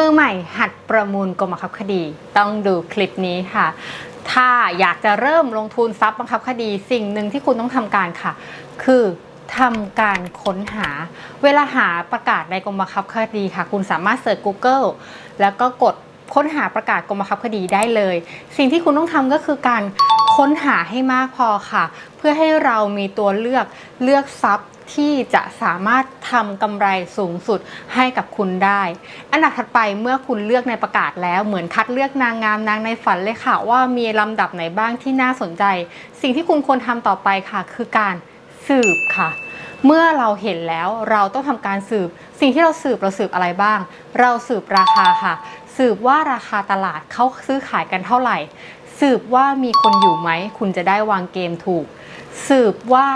มือใหม่หัดประมูลกรมบังคับคดี ต้องดูคลิปนี้ค่ะ ถ้าอยากจะเริ่มลงทุนทรัพย์บังคับคดี สิ่งหนึ่งที่คุณต้องทำการค่ะ คือทำการค้นหา เวลาหาประกาศในกรมบังคับคดีค่ะ คุณสามารถเสิร์ช Google แล้วก็กดค้นหาประกาศกรมบังคับคดีได้เลย สิ่งที่คุณต้องทำก็คือการ ค้นหาให้มากพอค่ะ เพื่อให้เรามีตัวเลือกเลือกทรัพย์ที่จะสามารถทำกำไรสูงสุดให้กับคุณได้ อันดับถัดไปเมื่อคุณเลือกในประกาศแล้วเหมือนคัดเลือกนางงามนางในฝันเลยค่ะ ว่ามีลำดับไหนบ้างที่น่าสนใจ สิ่งที่คุณควรทำต่อไปค่ะ คือการสืบค่ะ เมื่อเราเห็นแล้วเราต้องทำการสืบ สิ่งที่เราสืบเราสืบอะไรบ้าง เราสืบราคาค่ะ สืบว่าราคาตลาดเขาซื้อขายกันเท่าไหร่ สืบว่ามีคนอยู่ไหม คุณจะได้วางเกมถูก สืบว่า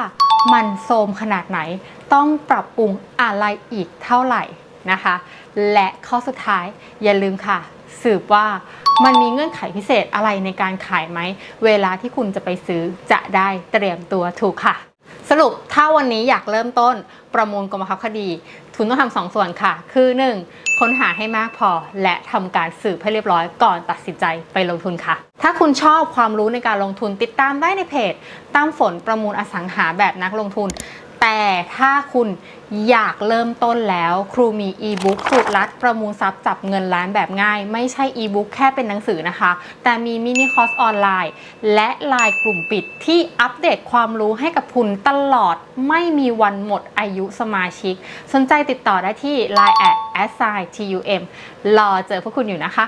มันโทมขนาดไหน ต้องปรับปรุงอะไรอีกเท่าไหร่นะคะ และข้อสุดท้ายอย่าลืมค่ะ สืบว่ามันมีเงื่อนไขพิเศษอะไรในการขายไหม เวลาที่คุณจะไปซื้อจะได้เตรียมตัวถูกค่ะ สรุปถ้าวันนี้อยากเริ่มต้นประมูลกรมบังคับคดี ทุนต้องทำสองส่วนค่ะ คือ 1. ค้นหาให้มากพอ และทำการสืบให้เรียบร้อยก่อนตัดสินใจไปลงทุนค่ะ ถ้าคุณชอบความรู้ในการลงทุนติดตามได้ในเพจตั้มฝนประมูลอสังหาแบบนักลงทุน แต่ถ้าคุณอยากเริ่มต้นแล้ว ครูมีอีบุ๊กสูตรลัดประมูลทรัพย์จับเงินล้านแบบง่าย ไม่ใช่อีบุ๊กแค่เป็นหนังสือนะคะ แต่มีมินิคอร์สออนไลน์ และไลน์กลุ่มปิดที่อัปเดตความรู้ให้กับคุณตลอดไม่มีวันหมดอายุสมาชิก สนใจติดต่อได้ที่ Line at s i tum รอเจอพวกคุณอยู่นะคะ